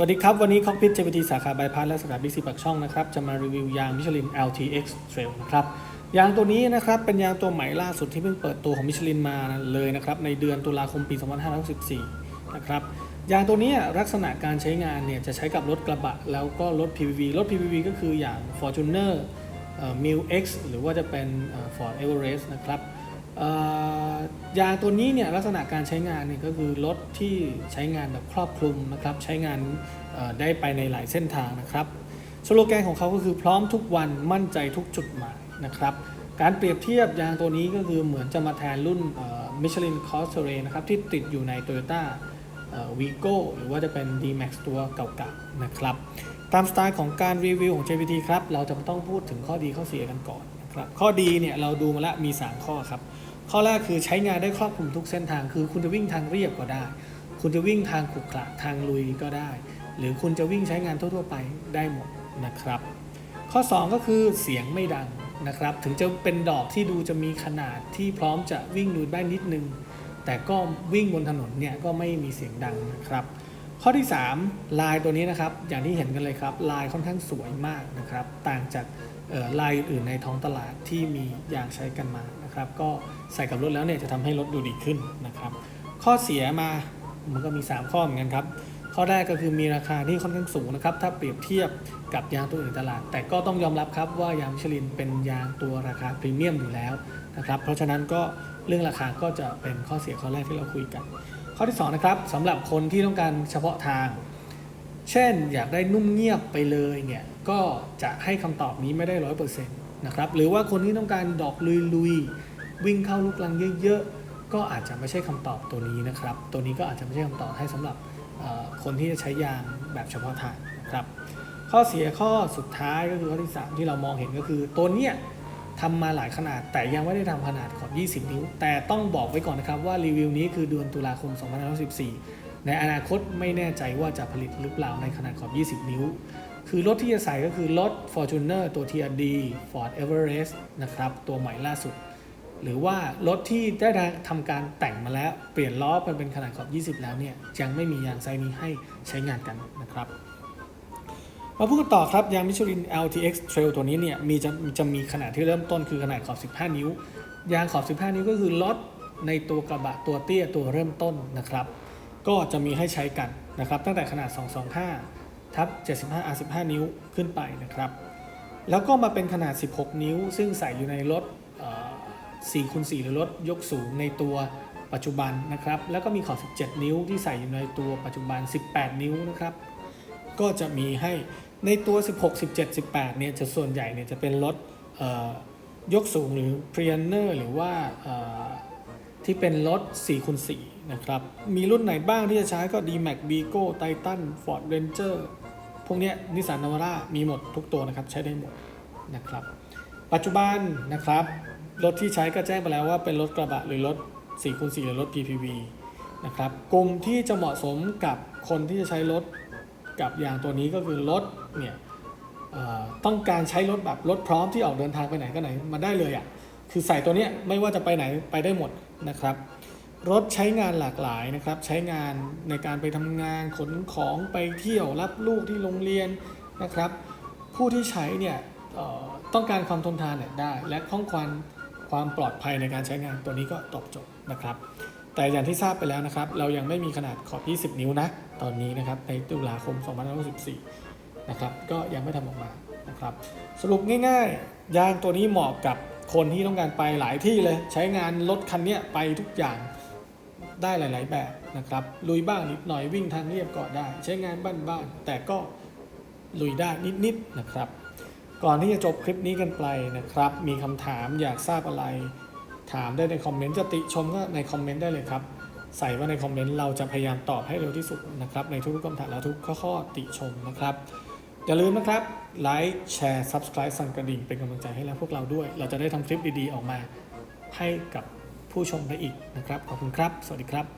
สวัสดีครับ วันนี้คอกพิท JPT สาขาบายพาสและสาขาบิ๊กซีปักช่องนะครับ จะมารีวิวยางมิชลิน LTX Trail นะครับ ยางตัวนี้นะครับ เป็นยางตัวใหม่ล่าสุดที่เพิ่งเปิดตัวของมิชลินมาเลยนะครับ ในเดือนตุลาคมปี 2564 นะครับ ยางตัวนี้ลักษณะการใช้งานเนี่ย จะใช้กับรถกระบะ แล้วก็รถ PVV รถ PVV ก็คืออย่าง Fortuner เอ่อ Mil X หรือว่าจะเป็นเอ่อ Ford Everest นะครับ ยางตัวนี้เนี่ยลักษณะการใช้งานเนี่ยก็คือรถที่ใช้งานแบบครอบคลุมนะครับ ใช้งานได้ไปในหลายเส้นทางนะครับสโลแกนของเขาก็คือพร้อมทุกวันมั่นใจทุกจุดหมายนะครับ การเปรียบเทียบยางตัวนี้ก็คือเหมือนจะมาแทนรุ่นมิชลินคอสเทเรนะครับที่ติดอยู่ใน Toyota วีโก้หรือว่าจะเป็น D-Max ตัวเก่าๆนะครับ ตามสไตล์ของการรีวิวของ JPT ครับ เราจะต้องพูดถึงข้อดีข้อเสียกันก่อนนะครับ ข้อดีเนี่ยเราดูมาแล้วมี 3 ข้อครับ ข้อแรกคือใช้งานได้ครอบคลุมทุกเส้นทาง คือคุณจะวิ่งทางเรียบก็ได้ คุณจะวิ่งทางขรุขระทางลุยก็ได้ หรือคุณจะวิ่งใช้งานทั่วๆไปได้หมดนะครับ ข้อ 2 ก็คือเสียงไม่ดังนะครับ ถึงจะเป็นดอกที่ดูจะมีขนาดที่พร้อมจะวิ่งดูได้นิดนึง แต่ก็วิ่งบนถนนเนี่ยก็ไม่มีเสียงดังนะครับ ข้อที่ 3 ลายตัวนี้นะครับ อย่างที่เห็นกันเลยครับ ลายค่อนข้างสวยมากนะครับ ต่างจากลายอื่นๆในท้องตลาดที่มียางใช้กันมานะครับ ก็ใส่กับรถแล้วเนี่ยจะทำให้รถดูดีขึ้นนะครับ ข้อเสียมามันก็มี 3 ข้อเหมือนกันครับ ข้อแรกก็คือมีราคาที่ค่อนข้างสูงนะครับ ถ้าเปรียบเทียบกับยางตัวอื่นในตลาด แต่ก็ต้องยอมรับครับว่ายางมิชลินเป็นยางตัวราคาพรีเมียมอยู่แล้วนะครับ เพราะฉะนั้นก็เรื่องราคาก็จะเป็นข้อเสียข้อแรกที่เราคุยกัน ข้อที่2นะครับสำหรับคนที่ต้องการเฉพาะทาง เช่นอยากได้นุ่มเงียบไปเลยเนี่ยก็จะให้คำตอบนี้ไม่ได้ร้อยเปอร์เซ็นต์ นะครับหรือว่าคนที่ต้องการดอกลุยๆ วิ่งเข้าลูกลังเยอะๆ ก็อาจจะไม่ใช่คำตอบตัวนี้นะครับ ตัวนี้ก็อาจจะไม่ใช่คำตอบให้สำหรับคนที่จะใช้ยางแบบเฉพาะทางนะครับข้อเสียข้อสุดท้ายก็คือข้อที่ 3 ที่เรามองเห็นก็คือตัวเนี้ยทำมาหลายขนาดแต่ยังไม่ได้ทำขนาดขอบ20 นิ้ว แต่ต้องบอกไว้ก่อนนะครับว่ารีวิวนี้คือเดือนตุลาคม 2514 ในอนาคตไม่แน่ใจว่าจะผลิตหรือเปล่าในขนาดขอบ 20 นิ้ว คือรถที่จะใส่ก็คือรถ Fortuner ตัว TRD Ford Everest นะครับตัวใหม่ล่าสุด หรือว่ารถที่ได้ทำการแต่งมาแล้ว เปลี่ยนล้อเป็นเป็นขนาดขอบ 20 แล้วเนี่ยยังไม่มียางไซส์นี้ให้ใช้งานกันนะครับ มาพูดกันต่อครับยางมิชลิน LTX Trail ตัวนี้เนี่ยมีจะจะมีขนาดที่เริ่มต้นคือขนาดขอบ 15 นิ้ว ยางขอบ 15 นิ้วก็คือรถในตัวกระบะตัวเตี้ยตัวเริ่มต้นนะครับ ก็จะมีให้ใช้กันนะครับตั้งแต่ขนาด 225 ทับ 75 R15 นิ้วขึ้นไปนะครับ แล้วก็มาเป็นขนาด 16 นิ้ว ซึ่งใส่อยู่ในรถ4คูณ4หรือรถยกสูงในตัวปัจจุบันนะครับ แล้วก็มีขอบ 17 นิ้วที่ใส่อยู่ในตัวปัจจุบัน 18 นิ้วนะครับ ก็จะมีให้ในตัว 16 17 18 เนี่ยจะส่วนใหญ่เนี่ยจะเป็นรถยกสูงหรือ p r e n e r หรือว่าที่เป็นรถ4คูณ4นะครับ มีรุ่นไหนบ้างที่จะใช้ก็ D-Max Vigo Titan Ford Ranger พวกนี้นิสสันนาวาร่ามีหมดทุกตัวนะครับใช้ได้หมดนะครับ ปัจจุบันนะครับ รถที่ใช้ก็แจ้งไปแล้วว่าเป็นรถกระบะหรือรถ4คูณ4หรือรถ PPV นะครับกลุ่มที่จะเหมาะสมกับคนที่จะใช้รถกับยางตัวนี้ก็คือรถเนี่ยต้องการใช้รถแบบรถพร้อมที่ออกเดินทางไปไหนก็ไหนมาได้เลยอะ่ะคือใส่ตัวเนี้ยไม่ว่าจะไปไหนไปได้หมดนะครับ รถใช้งานหลากหลายนะครับ ใช้งานในการไปทำงานขนของไปเที่ยวรับลูกที่โรงเรียนนะครับ ผู้ที่ใช้เนี่ยต้องการความทนทานเนี่ยได้ และข้องความความปลอดภัยในการใช้งานตัวนี้ก็ตอบโจทย์นะครับ แต่อย่างที่ทราบไปแล้วนะครับ เรายังไม่มีขนาดขอบ 20 นิ้วนะ ตอนนี้นะครับในตุลาคม 2564 นะครับ ก็ยังไม่ทำออกมานะครับ สรุปง่ายๆ ยางตัวนี้เหมาะกับคนที่ต้องการไปหลายที่เลย ใช้งานรถคันนี้ไปทุกอย่าง ได้หลาย ๆ แบบนะครับ ลุยบ้างนิดหน่อยวิ่งทางเรียบก็ได้ ใช้งานบ้านๆแต่ก็ลุยได้นิด ๆ นะครับ ก่อนที่จะจบคลิปนี้กันไปนะครับ มีคำถามอยากทราบอะไร ถามได้ในคอมเมนต์จะติชมก็ในคอมเมนต์ได้เลยครับ ใส่ว่าในคอมเมนต์เราจะพยายามตอบให้เร็วที่สุดนะครับ ในทุกๆคำถามและทุกข้อข้อติชมนะครับอย่าลืมนะครับไลค์แชร์ Subscribe สั่นกระดิ่งเป็นกำลังใจให้แล้วพวกเราด้วย เราจะได้ทำคลิปดี ๆ ออกมาให้กับ ผู้ชมได้อีกนะครับ ขอบคุณครับ สวัสดีครับ